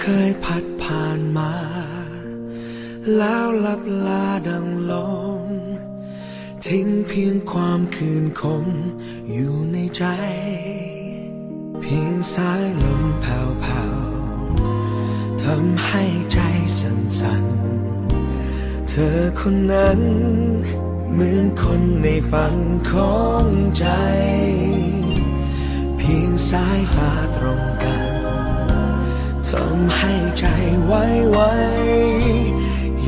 เคยพัดผ่านมา แล้วลับลาดังลม ทิ้งเพียงความคืนคมอยู่ในใจ เพียงสายลมแผ่วๆทำให้ใจสั่นๆ เธอคนนั้นเหมือนคนในฝันของใจ เพียงสายตาตรงกัน ให้ใจไว้ไว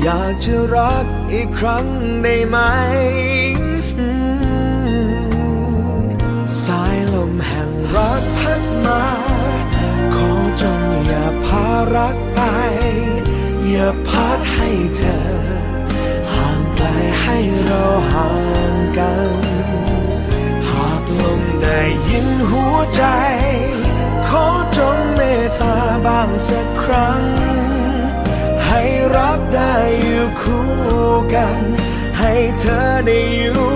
อยากจะรักอีกครั้งได้ไหม สายลมแห่งรักพัดมา ขอจงอย่าพารักไป อย่าพัดให้เธอ ห่างไกลให้เราห่างกัน หากลมได้ยินหัวใจาบ้างสักครั้ง ให้รักได้อยู่คู่กัน ให้เธอได้อยู่